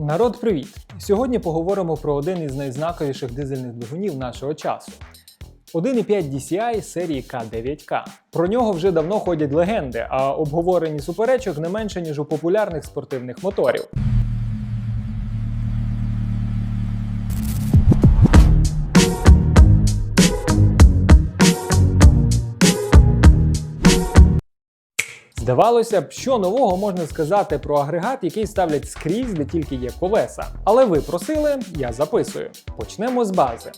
Народ, привіт! Сьогодні поговоримо про один із найзнаковіших дизельних двигунів нашого часу. 1.5 DCI серії К9К. Про нього вже давно ходять легенди, а обговорені суперечок не менше, ніж у популярних спортивних моторів. Здавалося б, що нового можна сказати про агрегат, який ставлять скрізь, де тільки є колеса. Але ви просили, я записую. Почнемо з бази.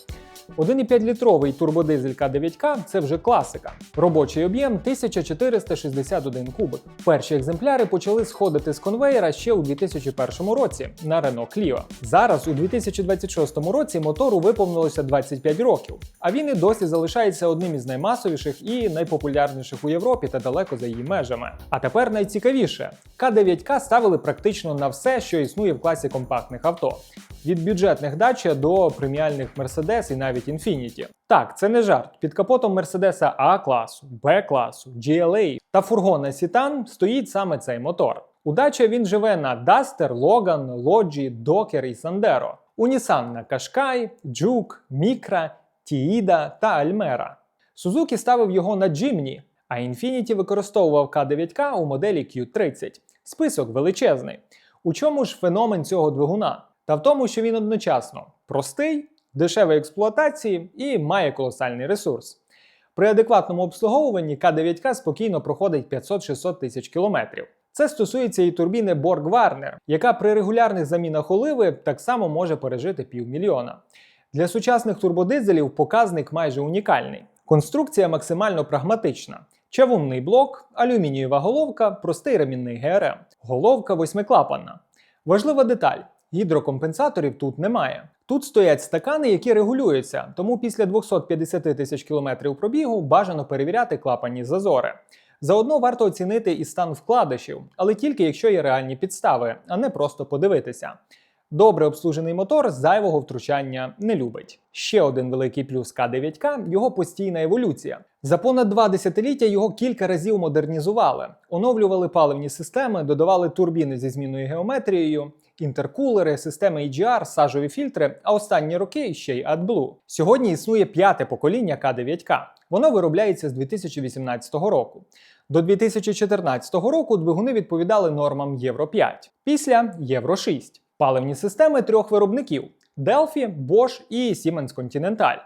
1,5-літровий турбодизель К9К це вже класика. Робочий об'єм 1461 кубик. Перші екземпляри почали сходити з конвейера ще у 2001 році на Renault Clio. Зараз, у 2026 році, мотору виповнилося 25 років, а він і досі залишається одним із наймасовіших і найпопулярніших у Європі та далеко за її межами. А тепер найцікавіше: К9К ставили практично на все, що існує в класі компактних авто. Від бюджетних дача до преміальних Mercedes і навіть Infiniti. Так, це не жарт. Під капотом Мерседеса А класу, Б класу, GLA та фургона Citan стоїть саме цей мотор. У Dacia він живе на Duster, Logan, Logi, Docker і Sandero. У Nissan на Qashqai, Juke, Micra, Tiida та Almera. Suzuki ставив його на Jimny, а Infiniti використовував K9K у моделі Q30. Список величезний. У чому ж феномен цього двигуна? Та в тому, що він одночасно простий, дешевий експлуатації і має колосальний ресурс. При адекватному обслуговуванні К9К спокійно проходить 500-600 тисяч кілометрів. Це стосується і турбіни Borg Warner, яка при регулярних замінах оливи так само може пережити півмільйона. Для сучасних турбодизелів показник майже унікальний. Конструкція максимально прагматична. Чавунний блок, алюмінієва головка, простий ремінний ГРМ. Головка восьмиклапанна. Важлива деталь: гідрокомпенсаторів тут немає. Тут стоять стакани, які регулюються, тому після 250 тисяч кілометрів пробігу бажано перевіряти клапанні зазори. Заодно варто оцінити і стан вкладишів, але тільки якщо є реальні підстави, а не просто подивитися. Добре обслужений мотор зайвого втручання не любить. Ще один великий плюс К9К його постійна еволюція. За понад два десятиліття його кілька разів модернізували, оновлювали паливні системи, додавали турбіни зі змінною геометрією, інтеркулери, системи EGR, сажові фільтри, а останні роки ще й AdBlue. Сьогодні існує п'яте покоління К9К. Воно виробляється з 2018 року. До 2014 року двигуни відповідали нормам Євро 5, після Євро 6. Паливні системи трьох виробників: Delphi, Bosch і Siemens Continental.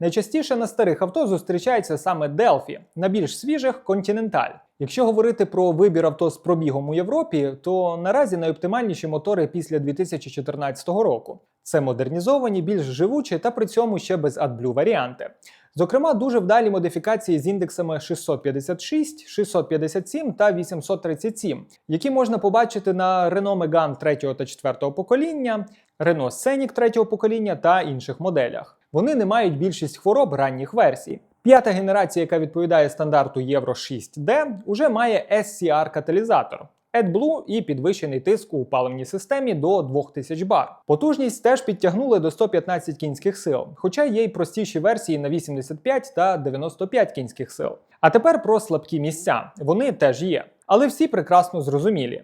Найчастіше на старих авто зустрічається саме Delphi, на більш свіжих Continental. Якщо говорити про вибір авто з пробігом у Європі, то наразі найоптимальніші мотори після 2014 року. Це модернізовані, більш живучі та при цьому ще без AdBlue варіанти. Зокрема, дуже вдалі модифікації з індексами 656, 657 та 837, які можна побачити на Renault Megane 3 та 4 покоління, Renault Scenic 3 покоління та інших моделях. Вони не мають більшість хвороб ранніх версій. П'ята генерація, яка відповідає стандарту Євро 6D, уже має SCR-каталізатор. AdBlue і підвищений тиск у паливній системі до 2000 бар. Потужність теж підтягнули до 115 кінських сил, хоча є й простіші версії на 85 та 95 кінських сил. А тепер про слабкі місця. Вони теж є, але всі прекрасно зрозумілі.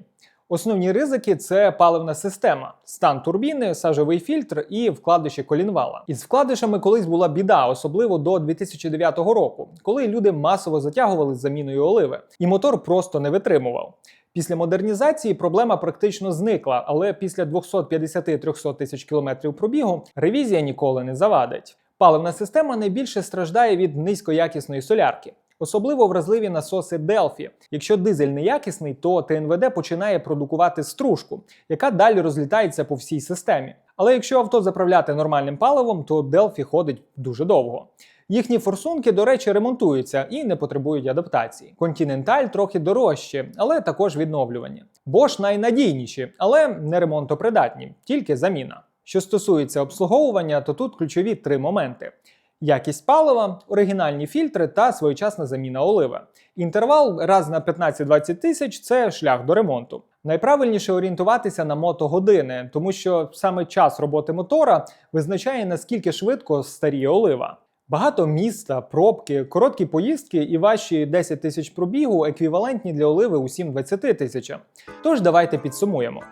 Основні ризики це паливна система, стан турбіни, сажовий фільтр і вкладиші колінвала. Із вкладишами колись була біда, особливо до 2009 року, коли люди масово затягували з заміною оливи, і мотор просто не витримував. Після модернізації проблема практично зникла, але після 250-300 тисяч кілометрів пробігу ревізія ніколи не завадить. Паливна система найбільше страждає від низькоякісної солярки. Особливо вразливі насоси Delphi. Якщо дизель неякісний, то ТНВД починає продукувати стружку, яка далі розлітається по всій системі. Але якщо авто заправляти нормальним паливом, то Delphi ходить дуже довго. Їхні форсунки, до речі, ремонтуються і не потребують адаптації. Continental трохи дорожче, але також відновлювані. Bosch найнадійніші, але не ремонтопридатні, тільки заміна. Що стосується обслуговування, то тут ключові три моменти. Якість палива, оригінальні фільтри та своєчасна заміна оливи. Інтервал раз на 15-20 тисяч це шлях до ремонту. Найправильніше орієнтуватися на мотогодини, тому що саме час роботи мотора визначає наскільки швидко старіє олива. Багато міста, пробки, короткі поїздки і ваші 10 тисяч пробігу еквівалентні для оливи усім 20 тисячам. Тож давайте підсумуємо.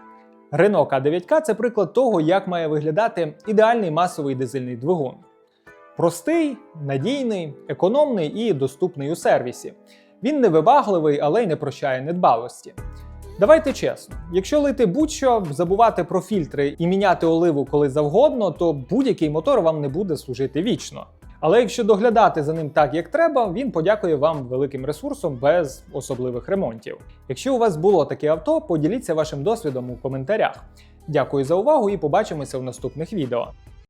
Renault K9K це приклад того, як має виглядати ідеальний масовий дизельний двигун. Простий, надійний, економний і доступний у сервісі. Він не вибагливий, але й не прощає недбалості. Давайте чесно, якщо лити будь-що, забувати про фільтри і міняти оливу коли завгодно, то будь-який мотор вам не буде служити вічно. Але якщо доглядати за ним так, як треба, він подякує вам великим ресурсом без особливих ремонтів. Якщо у вас було таке авто, поділіться вашим досвідом у коментарях. Дякую за увагу і побачимося в наступних відео.